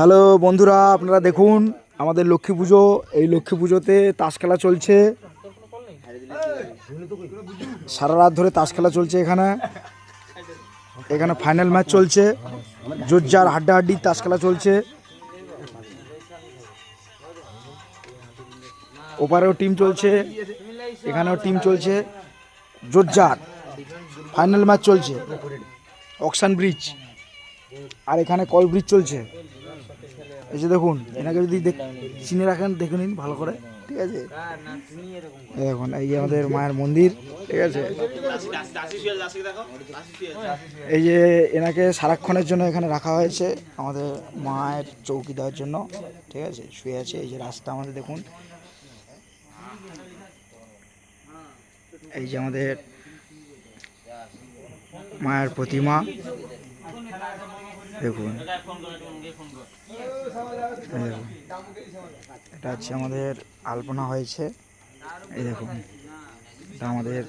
Hello বন্ধুরা, আপনারা দেখুন, আমাদের লক্ষ্মী পুজো। এই লক্ষ্মী পুজোতে তাস খেলা চলছে। সারা রাত ধরে তাস খেলা চলছে এখানে। এখানে ফাইনাল ম্যাচ চলছে। জোরজার হাড্ডাহাড্ডি তাস খেলা চলছে। ওপারেও টিম চলছে। এখানেও টিম চলছে। জোরজার ফাইনাল ম্যাচ চলছে। অকশান ব্রিজ আর এখানে কল ব্রিজ চলছে। এই যে দেখুন, এনাকে যদি চিনে রাখেন, দেখে নিন ভালো করে, ঠিক আছে? দেখুন, এই যে আমাদের মায়ের মন্দির, ঠিক আছে? এই যে এনাকে সারাক্ষণের জন্য এখানে রাখা হয়েছে, আমাদের মায়ের চৌকি দেওয়ার জন্য, ঠিক আছে? শুয়ে আছে, এই যে রাস্তা আমাদের, দেখুন। এই যে আমাদের মায়ের প্রতিমা দেখুন। এটা হচ্ছে আমাদের আলপনা হয়েছে। এই দেখুন। এটা আমাদের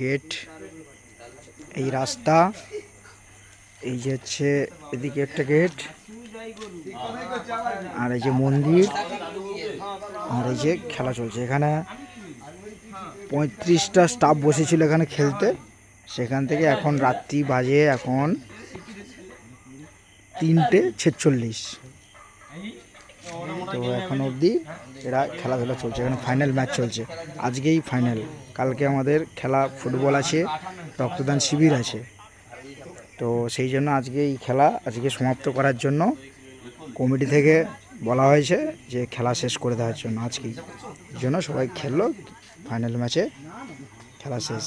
গেট। এই রাস্তা। এই যে হচ্ছে এদিকে একটা গেট। আর এই যে মন্দির। আর এই যে খেলা চলছে। এখানে পঁয়ত্রিশটা স্টাফ বসেছিল এখানে খেলতে। সেখান থেকে এখন রাত্রি বাজে এখন তিনটে ছেচল্লিশ। তো এখন অবধি এরা খেলাধুলা চলছে, এখানে ফাইনাল ম্যাচ চলছে। আজকেই ফাইনাল কালকে আমাদের খেলা ফুটবল আছে, রক্তদান শিবির আছে। তো সেই জন্য আজকে এই খেলা আজকে সমাপ্ত করার জন্য কমিটি থেকে বলা হয়েছে যে খেলা শেষ করে দেওয়ার জন্য আজকেই। জন্য সবাই খেললো ফাইনাল ম্যাচে খেলা শেষ।